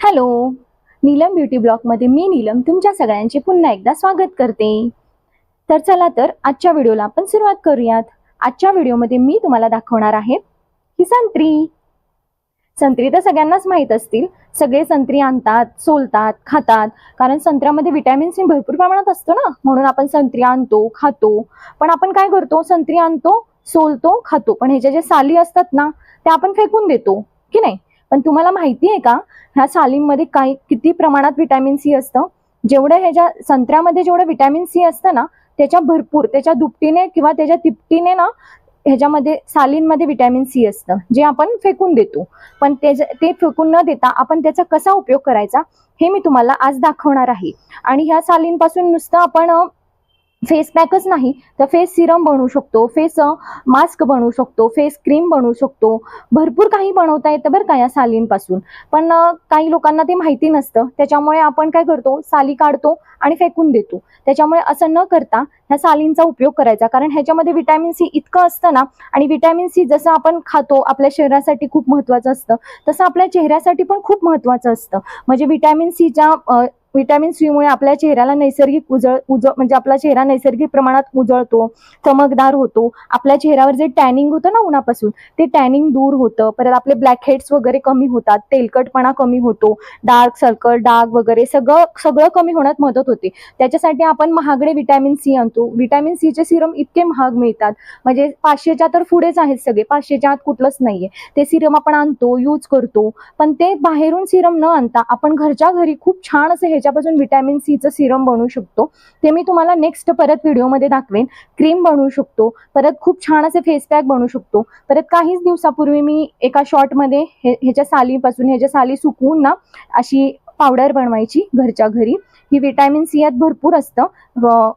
Hello Neelam beauty ब्लॉगमध्ये मी नीलम तुमच्या सगळ्यांचे पुन्हा एकदा स्वागत करते. तर चला तर आजच्या व्हिडिओला आपण सुरुवात करूयात. आजच्या व्हिडिओमध्ये मी तुम्हाला दाखवणार आहे ही संत्री. संत्री तर सगळ्यांनाच माहीत असतील. सगळे संत्री आणतात सोलतात खातात. कारण संत्र्यामध्ये व्हिटॅमिन सी भरपूर प्रमाणात असतो ना? म्हणून आपण संत्री आणतो खातो. पण आपण काय करतो? संत्री आणतो सोलतो खातो. पण ह्याच्या जे साली असतात ना त्या आपण फेकून देतो. की नाही? पण तुम्हाला माहिती आहे का ह्या सालींमध्ये काही किती प्रमाणात विटॅमिन सी असतं? जेवढं ह्याच्या संत्र्यामध्ये जेवढं विटॅमिन सी असतं ना त्याच्या भरपूर त्याच्या दुपटीने किंवा त्याच्या तिपटीने ना ह्याच्यामध्ये सालींमध्ये व्हिटॅमिन सी असतं जे आपण फेकून देतो. पण ते ते फेकून न देता आपण त्याचा कसा उपयोग करायचा हे मी तुम्हाला आज दाखवणार आहे. आणि ह्या सालींपासून नुसतं आपण फेस पॅकच नाही तर फेस सिरम बनवू शकतो फेस मास्क बनवू शकतो फेस क्रीम बनवू शकतो. भरपूर काही बनवता येतं बरं का या सालींपासून. पण काही लोकांना ते माहिती नसतं. त्याच्यामुळे आपण काय करतो? साली काढतो आणि फेकून देतो. त्याच्यामुळे असं न करता ह्या सालींचा उपयोग करायचा. कारण ह्याच्यामध्ये विटॅमिन सी इतकं असतं ना आणि विटॅमिन सी जसं आपण खातो आपल्या शरीरासाठी खूप महत्त्वाचं असतं तसं आपल्या चेहऱ्यासाठी पण खूप महत्त्वाचं असतं. म्हणजे विटॅमिन सीच्या विटॅमिन सीमुळे आपल्या चेहऱ्याला नैसर्गिक उजळ उजळ म्हणजे आपला चेहरा नैसर्गिक प्रमाणात उजळतो चमकदार होतो. आपल्या चेहऱ्यावर जे टॅनिंग होतं ना उन्हापासून ते टॅनिंग दूर होतं. परत आपले ब्लॅक हेड्स वगैरे कमी होतात तेलकटपणा कमी होतो डार्क सर्कल डाग वगैरे सगळं सगळं कमी होण्यात मदत होते. त्याच्यासाठी आपण महागडे विटॅमिन सी आणतो. विटॅमिन सीचे सिरम इतके महाग मिळतात. म्हणजे पाचशेच्या तर पुढेच आहेत सगळे पाचशेच्या आत कुठलंच नाहीये. ते सिरम आपण आणतो यूज करतो. पण ते बाहेरून सिरम न आणता आपण घरच्या घरी खूप छान असं ह्याच्यापासून विटॅमिन सीचं सिरम बनवू शकतो. ते मी तुम्हाला नेक्स्ट परत व्हिडिओमध्ये दाखवेन. क्रीम बनवू शकतो. परत खूप छान असे फेस पॅक बनवू शकतो. परत काहीच दिवसापूर्वी मी एका शॉर्टमध्ये हे ह्याच्या सालीपासून ह्याच्या साली सुकवून ना अशी पावडर बनवायची घरच्या घरी. ही विटॅमिन सी यात भरपूर असतं.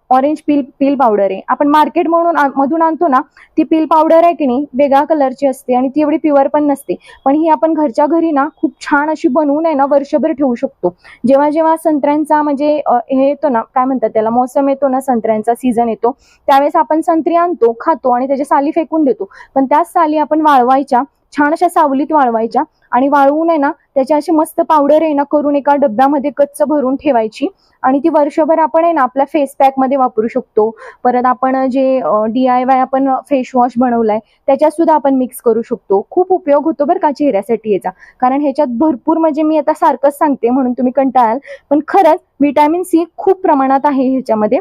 ऑरेंज पील पील पावडर आहे. आपण मार्केट म्हणून मधून आणतो ना ती पील पावडर आहे की नाही वेगळ्या कलरची असते आणि ती एवढी प्युअर पण नसते. पण ही आपण घरच्या घरी ना खूप छान अशी बनवून आहे ना वर्षभर ठेवू शकतो. जेव्हा जेव्हा संत्र्यांचा म्हणजे हे येतो ना काय म्हणतात त्याला मोसम येतो ना संत्र्यांचा सीझन येतो त्यावेळेस आपण संत्री आणतो खातो आणि त्याच्या साली फेकून देतो. पण त्याच साली आपण वाळवायच्या छान अशा सावलीत वाळवायच्या आणि वाळवून आहे ना त्याची अशी मस्त पावडर आहे ना करून एका डब्यामध्ये कच्च भरून ठेवायची. आणि ती वर्षभर आपण आहे ना आपल्या फेस पॅकमध्ये वापरू शकतो. परत आपण जे डी आय वाय आपण फेस वॉश बनवलाय त्याच्यात सुद्धा आपण मिक्स करू शकतो. खूप उपयोग होतो बरं का चेहऱ्यासाठी याचा. कारण ह्याच्यात भरपूर म्हणजे मी आता सारखंच सांगते म्हणून तुम्ही कंटाळाल. पण खरंच व्हिटॅमिन सी खूप प्रमाणात आहे ह्याच्यामध्ये.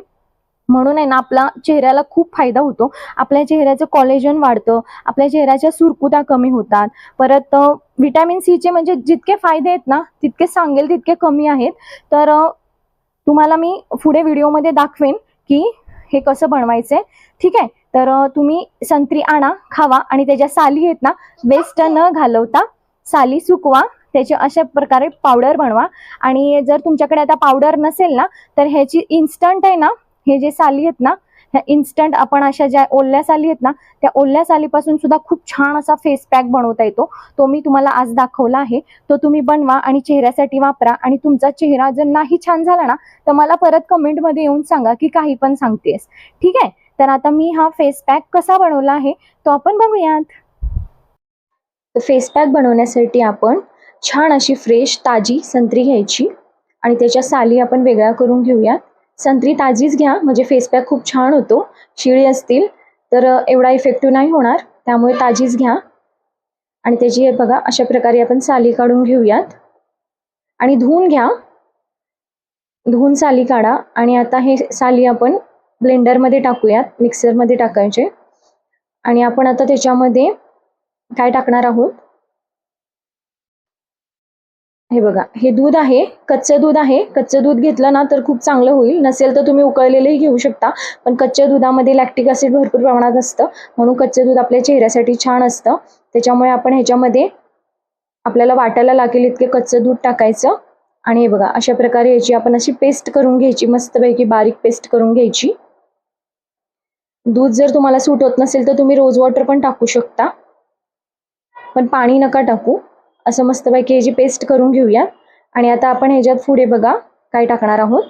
म्हणून आहे ना आपला चेहऱ्याला खूप फायदा होतो. आपल्या चेहऱ्याचं कॉलेजन वाढतं आपल्या चेहऱ्याच्या सुरकुत्या कमी होतात. परत विटॅमिन सीचे म्हणजे जितके फायदे आहेत ना तितके सांगेल तितके कमी आहेत. तर तुम्हाला मी पुढे व्हिडिओमध्ये दाखवेन की हे कसं बनवायचंय. ठीक आहे? तर तुम्ही संत्री आणा खावा आणि त्याच्या साली आहेत ना वेस्ट न घालवता साली सुकवा. त्याचे अशा प्रकारे पावडर बनवा. आणि जर तुमच्याकडे आता पावडर नसेल ना तर ह्याची इन्स्टंट आहे ना हे जे साली आहेत ना ह्या इन्स्टंट आपण अशा ज्या ओल्या साली आहेत ना त्या ओल्या सालीपासून सुद्धा खूप छान असा फेस पॅक बनवता येतो. तो मी तुम्हाला आज दाखवला आहे. तो तुम्ही बनवा आणि चेहऱ्यासाठी वापरा आणि तुमचा चेहरा जर नाही छान झाला ना तर मला परत कमेंटमध्ये येऊन सांगा की काही पण सांगतेस. ठीक आहे? तर आता मी हा फेस पॅक कसा बनवला आहे तो आपण बघूयात. फेस पॅक बनवण्यासाठी आपण छान अशी फ्रेश ताजी संत्री घ्यायची आणि त्याच्या साली आपण वेगळ्या करून घेऊयात. संत्री ताजीच घ्या. म्हणजे फेस पॅक खूप छान होतो. शिळी असतील तर एवढा इफेक्टिव्ह नाही होणार. त्यामुळे ताजीच घ्या. आणि त्याची हे बघा अशा प्रकारे आपण साली काढून घेऊयात. आणि धुवून घ्या. धुवून साली काढा. आणि आता हे साली आपण ब्लेंडरमध्ये टाकूयात. मिक्सरमध्ये टाकायचे. आणि आपण आता त्याच्यामध्ये काय टाकणार आहोत? हे बघा हे दूध आहे कच्चं दूध आहे. कच्चं दूध घेतलं ना तर खूप चांगलं होईल. नसेल तर तुम्ही उकळलेलंही घेऊ शकता. पण कच्च्या दुधामध्ये लॅक्टिक ॲसिड भरपूर प्रमाणात असतं. म्हणून कच्चं दूध आपल्या चेहऱ्यासाठी छान असतं. त्याच्यामुळे आपण ह्याच्यामध्ये आपल्याला वाटायला लागेल इतके कच्चं दूध टाकायचं. आणि हे बघा अशा प्रकारे याची आपण अशी पेस्ट करून घ्यायची. मस्तपैकी बारीक पेस्ट करून घ्यायची. दूध जर तुम्हाला सूट होत नसेल तर तुम्ही रोज वॉटर पण टाकू शकता. पण पाणी नका टाकू. असं मस्तपैकी ह्याची पेस्ट करून घेऊया. आणि आता आपण ह्याच्यात पुढे बघा काय टाकणार आहोत.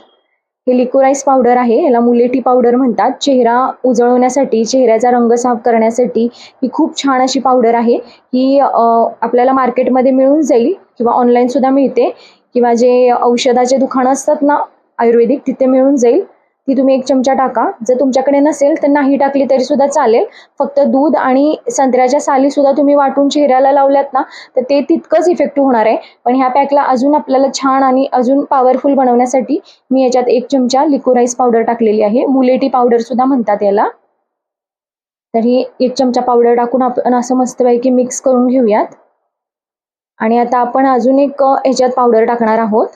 हे लिकोराईस पावडर आहे याला मुलेटी पावडर म्हणतात. चेहरा उजळवण्यासाठी चेहऱ्याचा रंग साफ करण्यासाठी ही खूप छान अशी पावडर आहे. ही आपल्याला मार्केटमध्ये मिळून जाईल किंवा ऑनलाईन सुद्धा मिळते. किंवा जे औषधाचे दुकानं असतात ना आयुर्वेदिक तिथे मिळून जाईल. ती तुम्ही एक चमचा टाका. जर तुमच्याकडे नसेल तर नाही टाकली तरी सुद्धा चालेल. फक्त दूध आणि संत्र्याच्या साली सुद्धा तुम्ही वाटून चेहऱ्याला लावल्यात ना तर ते तितकंच इफेक्टिव्ह होणार आहे. पण ह्या पॅकला अजून आपल्याला छान आणि अजून पॉवरफुल बनवण्यासाठी मी याच्यात एक चमचा लिकोराईस पावडर टाकलेली आहे. मुलेटी पावडर सुद्धा म्हणतात याला. तर ही एक चमचा पावडर टाकून आपण असं मस्तपैकी मिक्स करून घेऊयात. आणि आता आपण अजून एक ह्याच्यात पावडर टाकणार आहोत.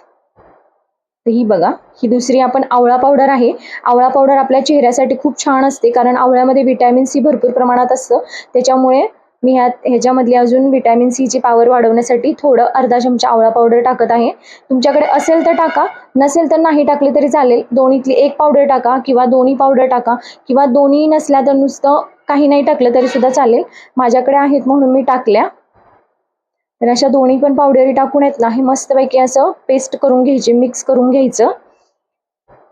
तर ही बघा ही दुसरी आपण आवळा पावडर आहे. आवळा पावडर आपल्या चेहऱ्यासाठी खूप छान असते कारण आवळ्यामध्ये विटॅमिन सी भरपूर प्रमाणात असतं. त्याच्यामुळे मी ह्यात ह्याच्यामधली अजून विटॅमिन सीची पावर वाढवण्यासाठी थोडं अर्धा चमचा आवळा पावडर टाकत आहे. तुमच्याकडे असेल तर टाका नसेल तर नाही टाकले तरी चालेल. दोन्हीतली एक पावडर टाका किंवा दोन्ही पावडर टाका किंवा दोन्ही नसल्या तर नुसतं काही नाही टाकलं तरी सुद्धा चालेल. माझ्याकडे आहेत म्हणून मी टाकल्या. तर अशा दोन्ही पण पावडरी टाकून आहेत ना हे मस्तपैकी असं पेस्ट करून घ्यायची मिक्स करून घ्यायचं.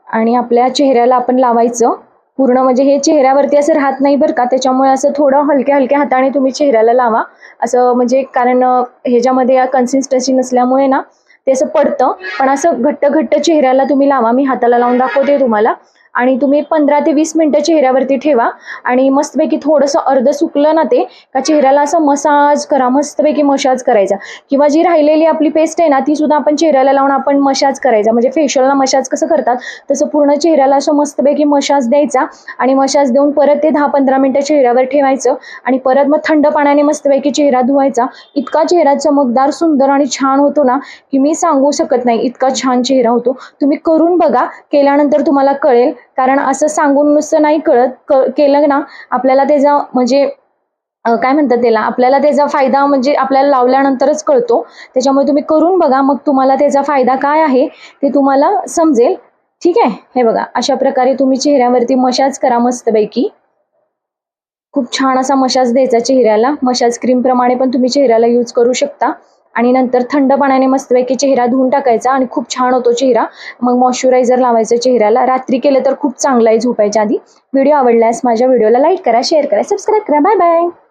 आणि आपल्या चेहऱ्याला आपण लावायचं. पूर्ण म्हणजे हे चेहऱ्यावरती असं राहत नाही बरं का त्याच्यामुळे असं थोडं हलक्या हलक्या हाताने तुम्ही चेहऱ्याला लावा. असं म्हणजे कारण ह्याच्यामध्ये कन्सिस्टन्सी नसल्यामुळे ना ते असं पडतं. पण असं घट्ट घट्ट चेहऱ्याला तुम्ही लावा. मी हाताला लावून दाखवते तुम्हाला. आणि तुम्ही पंधरा ते वीस मिनटं चेहऱ्यावरती ठेवा. आणि मस्तपैकी थोडंसं अर्ध सुकलं ना ते का चेहऱ्याला असं मसाज करा मस्तपैकी मसाज करायचा. किंवा जी राहिलेली आपली पेस्ट आहे ना ती सुद्धा आपण चेहऱ्याला लावून आपण मसाज करायचा. म्हणजे फेशियलला मसाज कसं करतात तसं पूर्ण चेहऱ्याला असं मस्तपैकी मसाज द्यायचा. आणि मसाज देऊन परत ते दहा पंधरा मिनटं चेहऱ्यावर ठेवायचं. आणि परत मग थंड पाण्याने मस्तपैकी चेहरा धुवायचा. इतका चेहरा चमकदार सुंदर आणि छान होतो ना की मी सांगू शकत नाही इतका छान चेहरा होतो. तुम्ही करून बघा केल्यानंतर तुम्हाला कळेल. कारण असं सांगून नुसतं नाही कळत क केलं ना आपल्याला त्याचा म्हणजे काय म्हणतात त्याला आपल्याला त्याचा फायदा म्हणजे आपल्याला लावल्यानंतरच कळतो. त्याच्यामुळे तुम्ही करून बघा मग तुम्हाला त्याचा फायदा काय आहे ते तुम्हाला समजेल. ठीक आहे? हे बघा अशा प्रकारे तुम्ही चेहऱ्यावरती मशाज करा मस्तपैकी. खूप छान असा मशाज द्यायचा चेहऱ्याला. मशाज क्रीम प्रमाणे पण तुम्ही चेहऱ्याला यूज करू शकता. आणि नंतर थंड पाण्याने मस्तपैकी चेहरा धुवून टाकायचा आणि खूप छान होतो चेहरा. मग मॉइश्चरायझर लावायचं चेहऱ्याला. रात्री केलं तर खूप चांगलं आहे झोपायच्या आधी. व्हिडिओ आवडल्यास माझ्या व्हिडिओला लाईक करा शेअर करा सबस्क्राईब करा. Bye bye